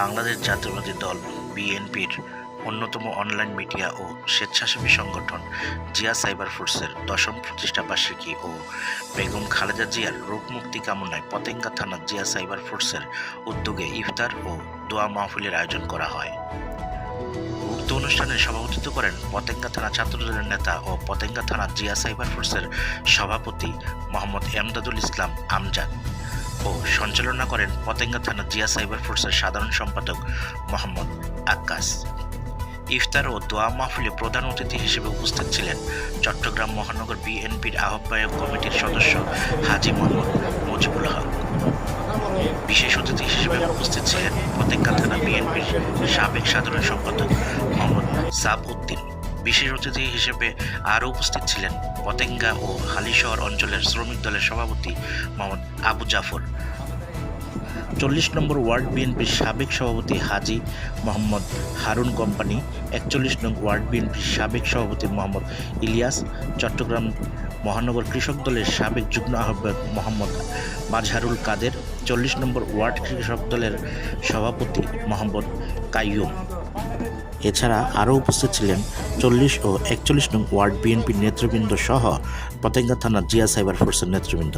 বাংলাদেশ জাতীয়বাদী দল, বিএনপির অন্যতম অনলাইন মিডিয়া ও স্বেচ্ছাসেবী সংগঠন জিয়া সাইবার ফোর্সের দশম প্রতিষ্ঠা বার্ষিকী ও বেগম খালেদা জিয়ার রোগমুক্তি কামনায় পতেঙ্গা থানা জিয়া সাইবার ফোর্সের উদ্যোগে ইফতার ও দোয়া মাহফিলের আয়োজন করা হয়। উক্ত অনুষ্ঠানে সভাপতিত্ব করেন পতেঙ্গা থানা ছাত্রদলের নেতা ও পতেঙ্গা থানা জিয়া সাইবার ফোর্সের সভাপতি মোহাম্মদ এমদাদুল ইসলাম আমজাদ। ও সঞ্চালনা করেন পতেঙ্গা থানা জিয়া সাইবার ফোর্সের সাধারণ সম্পাদক মোহাম্মদ আক্কাস ইফতার ও দোয়া মাহফিলে প্রধান অতিথি হিসেবে উপস্থিত ছিলেন চট্টগ্রাম মহানগর বিএনপির আহ্বায়ক কমিটির সদস্য হাজি মোহাম্মদ মুজিবুল হক। বিশেষ অতিথি হিসেবে উপস্থিত ছিলেন পতেঙ্গা থানা বিএনপির সাবেক সাধারণ সম্পাদক মোহাম্মদ সাব উদ্দিন। বিশেষ অতিথি হিসেবে আরও উপস্থিত ছিলেন পতেঙ্গা ও হালিশহর অঞ্চলের শ্রমিক দলের সভাপতি মোহাম্মদ আবু জাফর। চল্লিশ নম্বর ওয়ার্ড বিএনপির সাবেক সভাপতি হাজি মোহাম্মদ হারুন কোম্পানি, একচল্লিশ নং ওয়ার্ড বিএনপির সাবেক সভাপতি মোহাম্মদ ইলিয়াস, চট্টগ্রাম মহানগর কৃষক দলের সাবেক যুগ্ম আহ্বায়ক মোহাম্মদ মাজহারুল কাদের, চল্লিশ নম্বর ওয়ার্ড কৃষক দলের সভাপতি মোহাম্মদ কাইয়ুম। এছাড়া আরও উপস্থিত ছিলেন চল্লিশ ও একচল্লিশ নং ওয়ার্ড বিএনপির নেতৃবৃন্দ সহ পতেঙ্গা থানার জিয়া সাইবার ফোর্সের নেতৃবৃন্দ।